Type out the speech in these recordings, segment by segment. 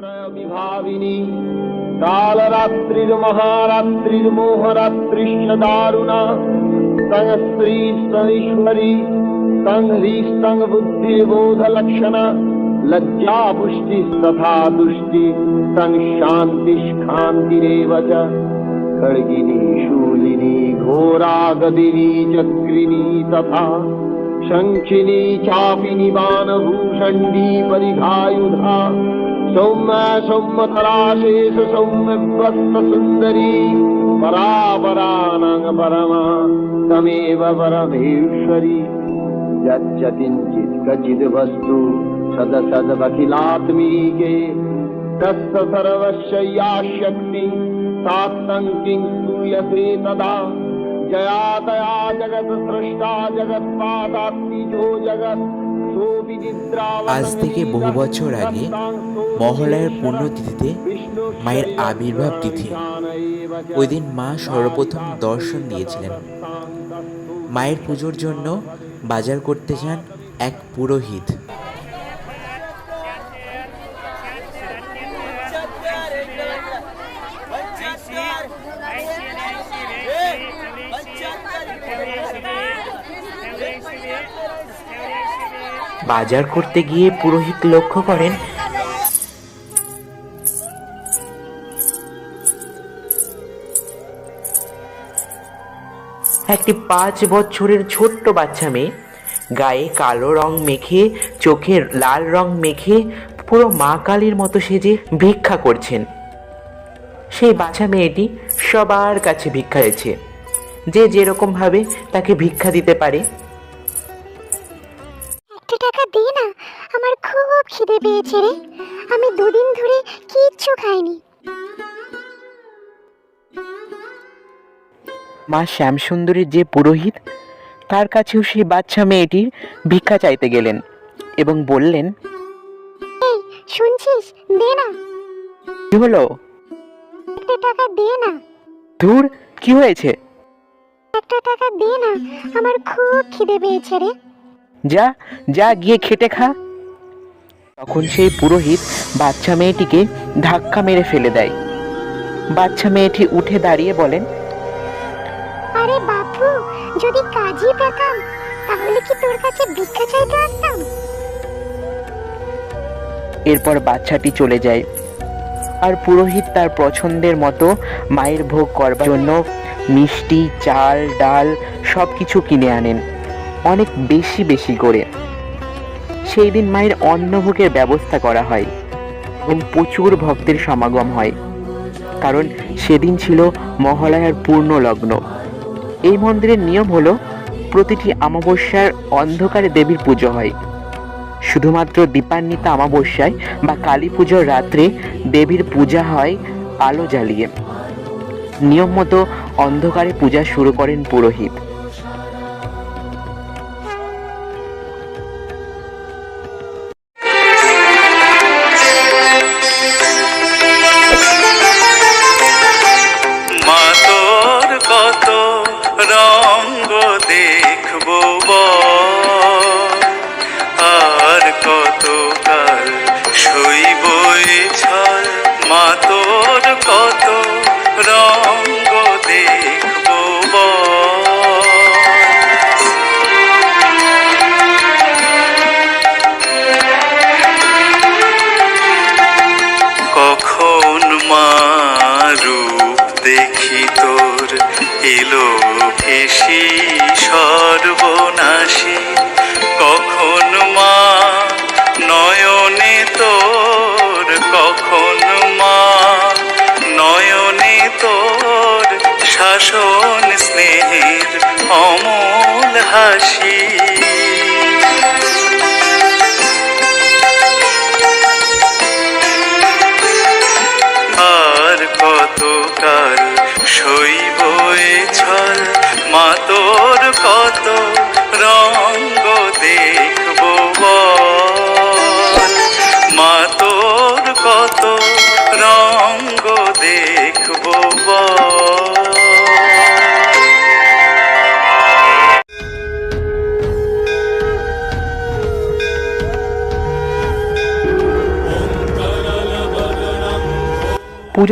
विभाविनी कालरात्रिर्महारात्रिर्मोहरात्रिश्च दारुणा तं स्त्रीस्तमीश्वरी तं ह्रीस्तं बुद्धिर्बोधलक्षणा लज्जा पुष्टिस्तथा तुष्टि तं च खड्गिनी शूलिनी घोरा गदिनी चक्रिणी तथा शङ्खिनी चापिनी बाणभूषण्डी परिघायुधा सौम्य सौम्यपराशेष सौम्यभुन्दरी परापरानपरमा तमेव परमेश्वरी। यच्च किञ्चित् क्वचिद्वस्तु सदतदखिलात्मीके तत्सर्वश्या शक्ति सात्तङ्किं यते तदा जया तया जगत् सृष्टा जगत्पादात्मिजो जगत्। আজ থেকে বহু বছর আগে মহালয়ার পুণ্যতিথিতে মায়ের আবির্ভাব তিথি। ওই দিন মা সর্বপ্রথম দর্শন দিয়েছিলেন। মায়ের পুজোর জন্য বাজার করতে যান এক পুরোহিত। বাজার করতে গিয়ে পুরোহিত লক্ষ্য করেন। একটি পাঁচ বছরের ছোট্ট বাচ্চা মেয়ে, গায়ে কালো রং মেখে, চোখে লাল রং মেখে, পুরো মা কালীর মতো সেজে ভিক্ষা করছেন। সেই বাচ্চা মেয়েটি সবার কাছে ভিক্ষা এসেছে যে যেরকম ভাবে তাকে ভিক্ষা দিতে পারে খিদে পেয়েছে রে। আমি দুদিন ধরে কিচ্ছু খাইনি। মা শ্যামসুন্দরীর যে পুরোহিত তার কাছেও সেই বাচ্চা মেয়েটির ভিক্ষা চাইতে গেলেন এবং বললেন শুনছিস? দে না। কি হলো? একটা টাকা দে না। ধুর কি হয়েছে? একটা টাকা দে না। আমার খুব খিদে পেয়েছে রে। যা যা গিয়ে খেটে খা। তখন সেই পুরোহিত বাচ্চা মেয়েটিকে ধাক্কা মেরে ফেলে দেয়। বাচ্চা মেয়েটি উঠে দাঁড়িয়ে বলেন আরে বাপু যদি কাজই পেতাম তাহলে কি তোর কাছে ভিক্ষা চাইতে আসতাম? এরপর বাচ্চাটি চলে যায়। আর পুরোহিত তার পছন্দের মতো মায়ের ভোগ করবার জন্য মিষ্টি চাল ডাল সব কিছু কিনে আনেন। অনেক বেশি বেশি করে। সেই দিন মায়ের অন্নভোগের ব্যবস্থা করা হয় এবং প্রচুর ভক্তের সমাগম হয়। কারণ সেদিন ছিল মহালয়ার পূর্ণ লগ্ন এই মন্দিরের নিয়ম হলো, প্রতিটি অমাবস্যার অন্ধকারে দেবীর পুজো হয়। শুধুমাত্র দীপান্বিতা অমাবস্যায় বা কালী পুজোর রাত্রে দেবীর পূজা হয় আলো জ্বালিয়ে। নিয়ম মতো অন্ধকারে পূজা শুরু করেন পুরোহিত। তোর কখন মা নয়নে তোর শাসন স্নেহের অমল হাসি। পুজো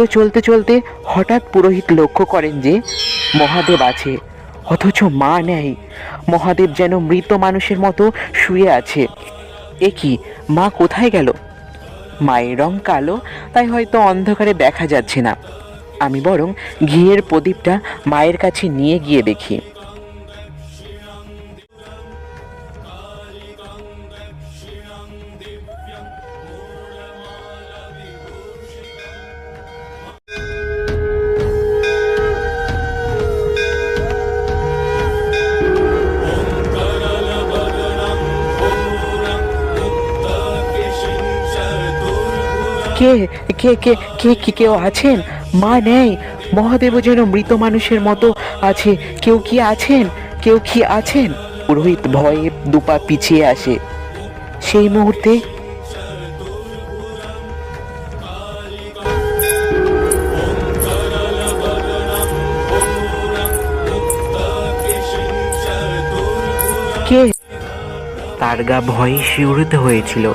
চলতে চলতে হঠাৎ পুরোহিত লক্ষ্য করেন যে মহাদেব আছে, অথচ মা নেই। মহাদেব যেন মৃত মানুষের মতো শুয়ে আছে। এ কি, মা কোথায় গেল? মায়ের রং কালো, তাই হয়তো অন্ধকারে দেখা যাচ্ছে না। আমি বরং ঘিয়ের প্রদীপটা মায়ের কাছে নিয়ে গিয়ে দেখি। কে কে কে কে, কি, কেউ আছেন? মা নেই। মহাদেব যেন মৃত মানুষের মতো আছে। কেউ কি আছেন? কেউ কি আছেন? পুরোহিত ভয়ে দুপা পিছিয়ে আসে। সেই মুহূর্তে কে? তার গা ভয়ে শিউরিত হয়েছিল।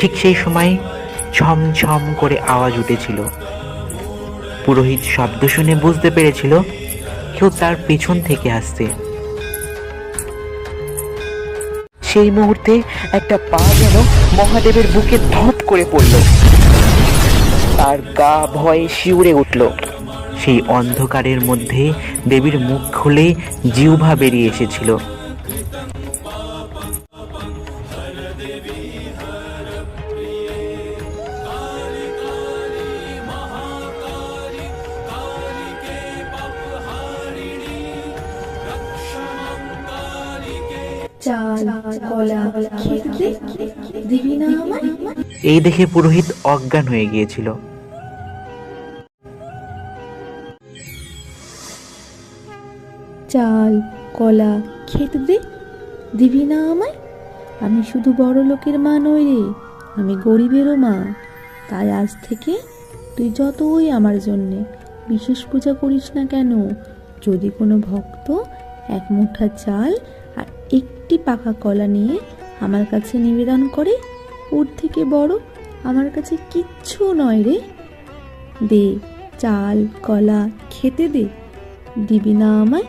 ঠিক সেই সময় ছম ছম করে আওয়াজ উঠেছিল। পুরোহিত শব্দ শুনে বুঝতে পেরেছিল, কেউ তার পেছন থেকে আসছে। সেই মুহূর্তে একটা পা যেন মহাদেবের বুকে ধপ করে পড়ল। তার গা ভয়ে শিউরে উঠল। সেই অন্ধকারের মধ্যে দেবীর মুখ খুলে জিহ্বা বেরিয়ে এসেছিল। চাল কলা খেতে দিবি না আমায়? এই দেখে পুরোহিত অজ্ঞান হয়ে গিয়েছিল। চাল কলা খেতে দে দিবি না আমায়? আমি শুধু বড় লোকের মা নই রে আমি গরিবেরও মা। তাই আজ থেকে তুই যতই আমার জন্যে বিশেষ পূজা করিস না কেন যদি কোনো ভক্ত এক মুঠা চাল আর একটি পাকা কলা নিয়ে আমার কাছে নিবেদন করে, ওর থেকে বড় আমার কাছে কিচ্ছু নয় রে। দে চাল, কলা খেতে দে। দিবি না আমায়?